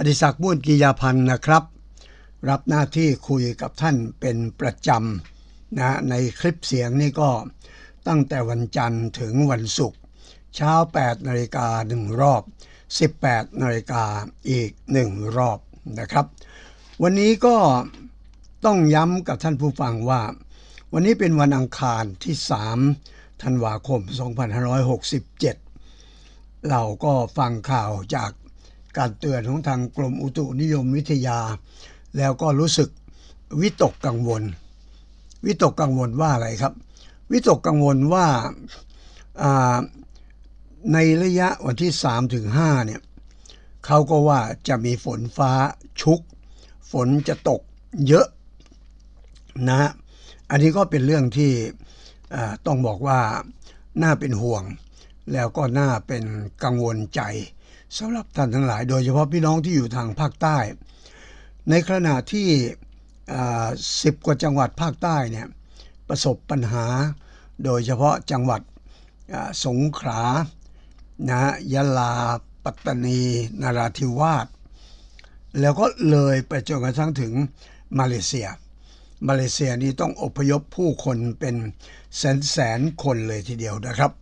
อดิศักดิ์บ้วนกิยาพันธ์นะครับ รับหน้าที่คุยกับท่านเป็นประจำนะในคลิปเสียงนี้ก็ตั้งแต่วันจันทร์ถึงวันศุกร์เช้า 8นาฬิกาหนึ่งรอบ 18นาฬิกาอีกหนึ่งรอบนะครับ วันนี้ก็ต้องย้ำกับท่านผู้ฟังว่า วันนี้เป็นวันอังคารที่ 3 ธันวาคม 2567 เราก็ฟังข่าวจาก การเตือนของทางกรมอุตุนิยมวิทยา แล้วก็รู้สึกวิตกกังวล วิตกกังวลว่าอะไรครับ วิตกกังวลว่าในระยะวันที่3ถึง5เนี่ยเขาก็ว่าจะมีฝนฟ้าชุก ฝนจะตกเยอะนะฮะอันนี้ก็เป็นเรื่องที่ต้องบอกว่าน่าเป็นห่วง แล้วก็น่าเป็นกังวลใจ สำหรับท่านทั้งหลาย โดยเฉพาะพี่น้องที่อยู่ทางภาคใต้ ในขณะที่สิบกว่าจังหวัดภาคใต้เนี่ยประสบปัญหา โดยเฉพาะจังหวัดสงขลานะยะลา ปัตตานีนราธิวาสแล้วก็เลยไปจนกระทั่งถึงมาเลเซีย มาเลเซียนี่ต้องอพยพผู้คนเป็นแสนแสนคนเลยทีเดียวนะครับ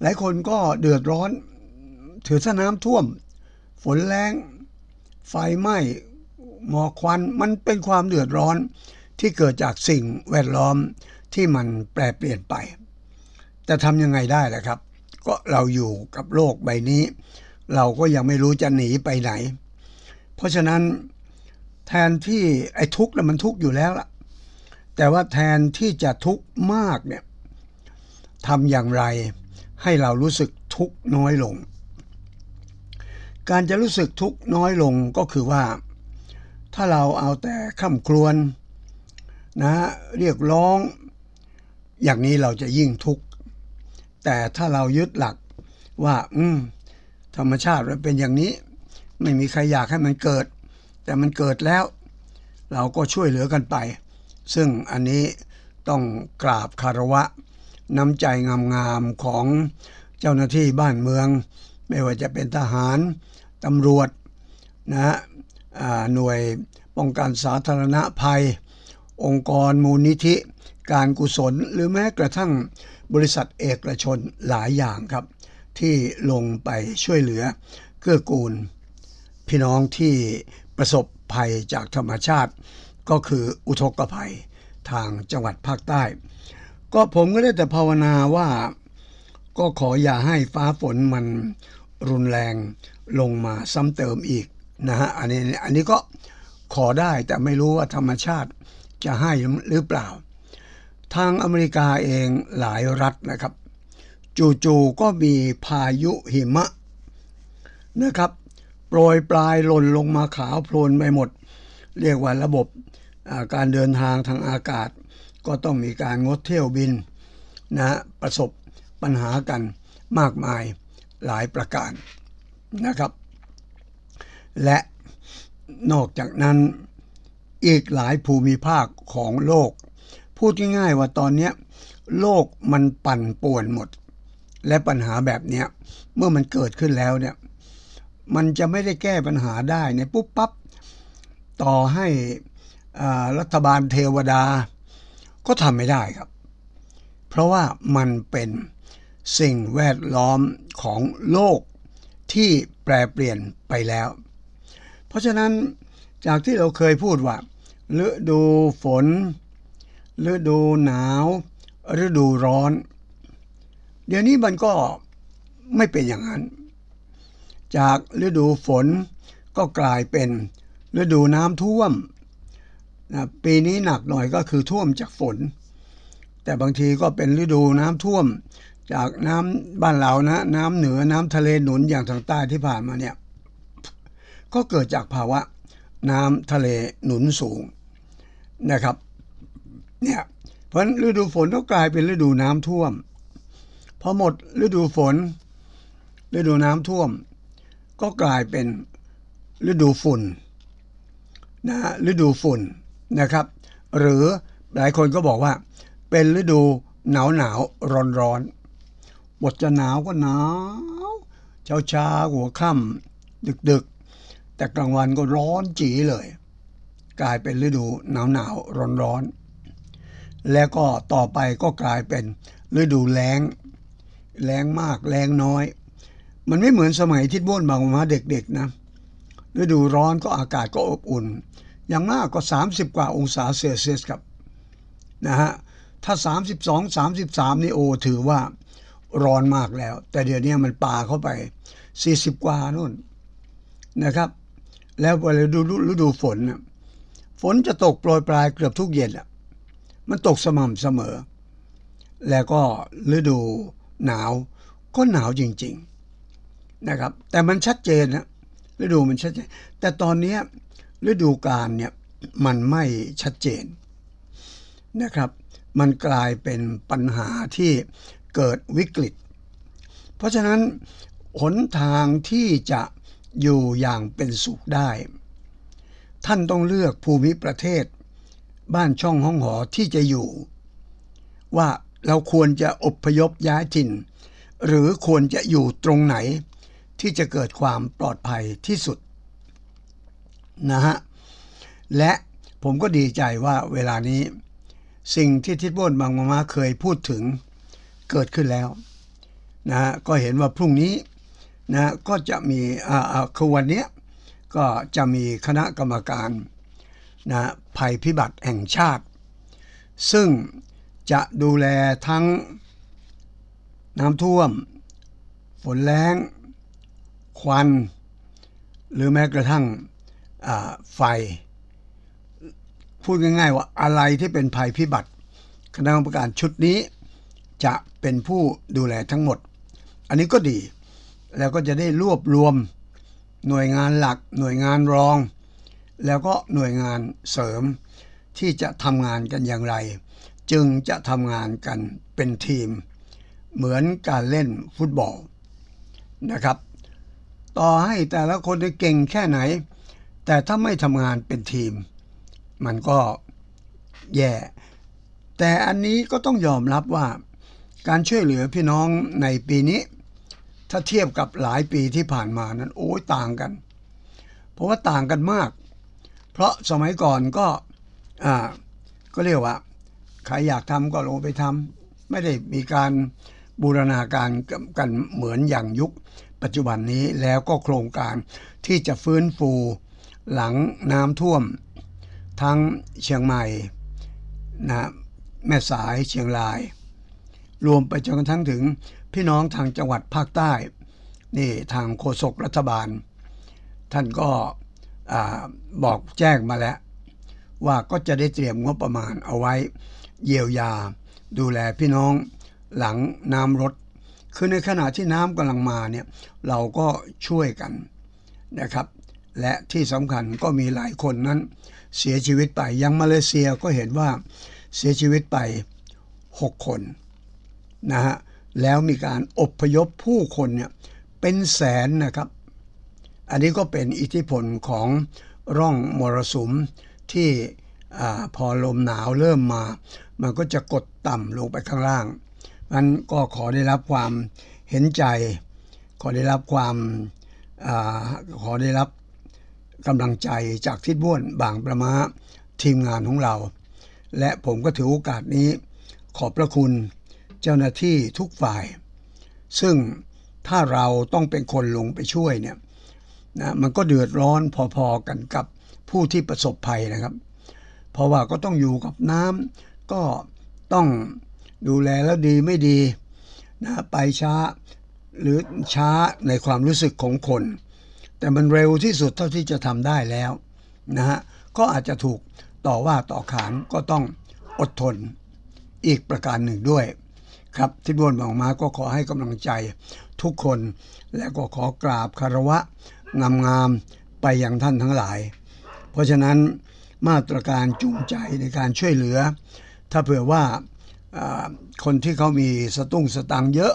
หลายคนก็เดือดร้อน ถือสน้ำท่วม ฝนแรงไฟไหม้หมอกควันมันเป็นความเดือดร้อนที่เกิดจากสิ่งแวดล้อมที่มันแปรเปลี่ยนไป แต่ทำยังไงได้ล่ะครับ ก็เราอยู่กับโลกใบนี้ เราก็ยังไม่รู้จะหนีไปไหน เพราะฉะนั้นแทนที่ไอ้ทุกข์นะมันทุกข์อยู่แล้วล่ะ แต่ว่าแทนที่จะทุกข์มากเนี่ยทำอย่างไรให้เรารู้สึกทุกข์น้อยลง การจะรู้สึกทุกข์น้อยลงก็คือว่า ถ้าเราเอาแต่ข้ามครวนนะเรียกร้อง อย่างนี้เราจะยิ่งทุกข์แต่ถ้าเรายึดหลักว่า อืม ธรรมชาติมันเป็นอย่างนี้ ไม่มีใครอยากให้มันเกิด แต่มันเกิดแล้ว เราก็ช่วยเหลือกันไป ซึ่งอันนี้ต้องกราบคารวะ น้ำใจงามๆของเจ้าหน้าที่บ้านเมือง ไม่ว่าจะเป็นทหารตำรวจนะฮะหน่วยป้องกันสาธารณภัย องค์กรมูลนิธิ การกุศลหรือแม้กระทั่งบริษัทเอกชนหลายอย่างครับ ที่ลงไปช่วยเหลือเกื้อกูล พี่น้องที่ประสบภัยจากธรรมชาติ ก็คืออุทกภัยทางจังหวัดภาคใต้ ก็ผมก็ได้แต่ภาวนาว่าก็ขออย่าให้ฟ้าฝนมัน รุนแรงลงมาซ้ำเติมอีกนะฮะอันนี้อันนี้ก็ขอได้แต่ไม่รู้ว่าธรรมชาติจะให้หรือเปล่า ทางอเมริกาเองหลายรัฐนะครับ จู่ๆก็มีพายุหิมะนะครับโปรยปลายหล่นลงมาขาวโพลนไปหมด เรียกว่าระบบาการเดินทางทางอากาศ ก็ต้องมีการงดเที่ยวบินนะประสบปัญหากันมากมาย หลายประการนะครับ และนอกจากนั้นอีกหลายภูมิภาคของโลก พูดง่ายๆว่าตอนนี้โลกมันปั่นป่วนหมด และปัญหาแบบเนี้ยเมื่อมันเกิดขึ้นแล้วเนี่ยมันจะไม่ได้แก้ปัญหาได้ในปุ๊บปั๊บต่อให้รัฐบาลเทวดา ก็ทำไม่ได้ครับ เพราะว่ามันเป็น สิ่งแวดล้อมของโลกที่แปรเปลี่ยนไปแล้ว เพราะฉะนั้นจากที่เราเคยพูดว่าฤดูฝนฤดูหนาวฤดูร้อน เดี๋ยวนี้มันก็ไม่เป็นอย่างนั้น จากฤดูฝนก็กลายเป็นฤดูน้ำท่วมนะปีนี้หนักหน่อยก็คือท่วมจากฝน แต่บางทีก็เป็นฤดูน้ำท่วมจากน้ำบ้านเรานะ น้ำเหนือน้ำทะเลหนุนอย่างทางใต้ที่ผ่านมาเนี่ยก็เกิดจากภาวะน้ำทะเลหนุนสูงนะครับเนี่ยเพราะฤดูฝนก็กลายเป็นฤดูน้ำท่วมพอหมดฤดูฝน ฤดูน้ำท่วม ก็กลายเป็นฤดูฝุ่นนะฤดูฝุ่นนะครับ หรือหลายคนก็บอกว่าเป็นฤดูหนาวหนาวร้อนร้อน บทจะหนาวก็หนาว เช้าเช้าหัวค่ำดึกดึกแต่กลางวันก็ร้อนจีเลย กลายเป็นฤดูหนาวหนาวร้อนร้อนแล้วก็ต่อไปก็กลายเป็นฤดูแล้งแรงมากแรงน้อย มันไม่เหมือนสมัยที่บ้วนบางมาเด็กๆนะฤดูร้อนก็อากาศก็อบอุ่น อย่างมากก็ 30 กว่าองศาเซลเซียสครับนะฮะถ้า 32 33 นี่โอถือว่า ร้อนมากแล้ว แต่เดี๋ยวนี้มันป่าเข้าไป 40 กว่านู่นนะครับ แล้วเวลาดูฤดูฝนน่ะฝนจะตกโปรยปลายเกือบทุกเย็นอะมันตกสม่ำเสมอ แล้วก็ฤดูหนาวก็หนาวจริง ๆนะครับ แต่มันชัดเจนนะฤดูมันชัดเจน แต่ตอนนี้ฤดูกาลเนี่ยมันไม่ชัดเจนนะครับ มันกลายเป็นปัญหาที่ เกิดวิกฤต เพราะฉะนั้นหนทางที่จะอยู่อย่างเป็นสุขได้ ท่านต้องเลือกภูมิประเทศ บ้านช่องห้องหอที่จะอยู่ ว่าเราควรจะอพยพย้ายถิ่น หรือควรจะอยู่ตรงไหน ที่จะเกิดความปลอดภัยที่สุดนะฮะและผมก็ดีใจว่าเวลานี้ สิ่งที่ทิดโบนบางมามาเคยพูดถึง เกิดขึ้นแล้วนะฮะก็เห็นว่าพรุ่งนี้นะก็จะมีอ่าคือวันนี้ก็จะมีคณะกรรมการนะภัยพิบัติแห่งชาติ ซึ่งจะดูแลทั้งน้ำท่วม ฝนแล้งควัน หรือแม้กระทั่งอ่าไฟ พูดง่ายๆว่าอะไรที่เป็นภัยพิบัติ คณะกรรมการชุดนี้ จะเป็นผู้ดูแลทั้งหมด อันนี้ก็ดี แล้วก็จะได้รวบรวมหน่วยงานหลัก หน่วยงานรอง แล้วก็หน่วยงานเสริม ที่จะทำงานกันอย่างไร จึงจะทำงานกันเป็นทีม เหมือนการเล่นฟุตบอลนะครับ ต่อให้แต่ละคนจะเก่งแค่ไหน แต่ถ้าไม่ทำงานเป็นทีม มันก็แย่ แต่อันนี้ก็ต้องยอมรับว่า การช่วยเหลือพี่น้องในปีนี้ ถ้าเทียบกับหลายปีที่ผ่านมานั้นโอ้ยต่างกัน เพราะว่าต่างกันมาก เพราะสมัยก่อนก็อ่าก็เรียกว่าใครอยากทำก็ลงไปทำไม่ได้มีการบูรณาการกันเหมือนอย่างยุคปัจจุบันนี้แล้วก็โครงการที่จะฟื้นฟูหลังน้ำท่วม ทั้งเชียงใหม่นะแม่สายเชียงราย รวมไปจนกระทั่งถึงพี่น้องทางจังหวัดภาคใต้ นี่ทางโฆษกรัฐบาล ท่านก็บอกแจ้งมาแล้ว ว่าก็จะได้เตรียมงบประมาณเอาไว้ เยียวยา ดูแลพี่น้องหลังน้ำลดคือในขณะที่น้ำกำลังมาเนี่ยเราก็ช่วยกันนะครับ และที่สำคัญก็มีหลายคนนั้น เสียชีวิตไปอยังมาเลเซียก็เห็นว่าเสียชีวิตไป 6 คน นะฮะแล้วมีการอพยพผู้คนเนี่ยเป็นแสนนะครับ อันนี้ก็เป็นอิทธิพลของร่องมรสุมที่อพอลมหนาวเริ่มมา มันก็จะกดต่ำลงไปข้างล่างมันก็ขอได้รับความเห็นใจ ขอได้รับความอขอได้รับกำลังใจจากทิดบ้วนบางประมาทีมงานของเรา และผมก็ถือโอกาสนี้ขอบพระคุณ เจ้าหน้าที่ทุกฝ่าย ซึ่งถ้าเราต้องเป็นคนลงไปช่วยเนี่ยนะมันก็เดือดร้อนพอๆกันกับผู้ที่ประสบภัยนะครับ เพราะว่าก็ต้องอยู่กับน้ำก็ต้องดูแลแล้วดีไม่ดีนะไปช้าหรือช้าในความรู้สึกของคน แต่มันเร็วที่สุดเท่าที่จะทำได้แล้วนะฮะก็อาจจะถูกต่อว่าต่อขานก็ต้องอดทนอีกประการหนึ่งด้วย ครับที่บวนบางมาก็ขอให้กำลังใจทุกคน และก็ขอกราบคารวะงามๆไปยังท่านทั้งหลาย เพราะฉะนั้นมาตรการจูงใจในการช่วยเหลือ ถ้าเผื่อว่าคนที่เขามีสตุ้งสตังเยอะ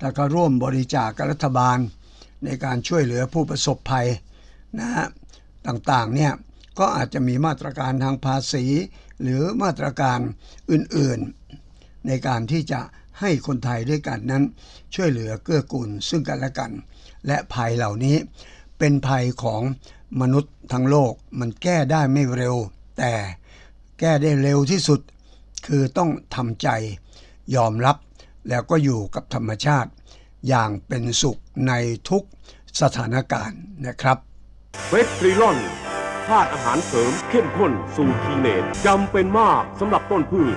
ถ้าก็ร่วมบริจาคกับรัฐบาลในการช่วยเหลือผู้ประสบภัยนะฮะต่างๆเนี่ยก็อาจจะมีมาตรการทางภาษี หรือมาตรการอื่นๆ ในการที่จะให้คนไทยด้วยกันนั้น ช่วยเหลือเกื้อกูลซึ่งกันและกัน และภัยเหล่านี้ เป็นภัยของมนุษย์ทั้งโลกมันแก้ได้ไม่เร็ว แต่แก้ได้เร็วที่สุด คือต้องทำใจ ยอมรับแล้วก็อยู่กับธรรมชาติ อย่างเป็นสุขในทุกสถานการณ์นะครับเฟสตรีลอนธาตุอาหารเสริมเข้มข้นสู่ทีเนตจำเป็นมากสำหรับต้นพืช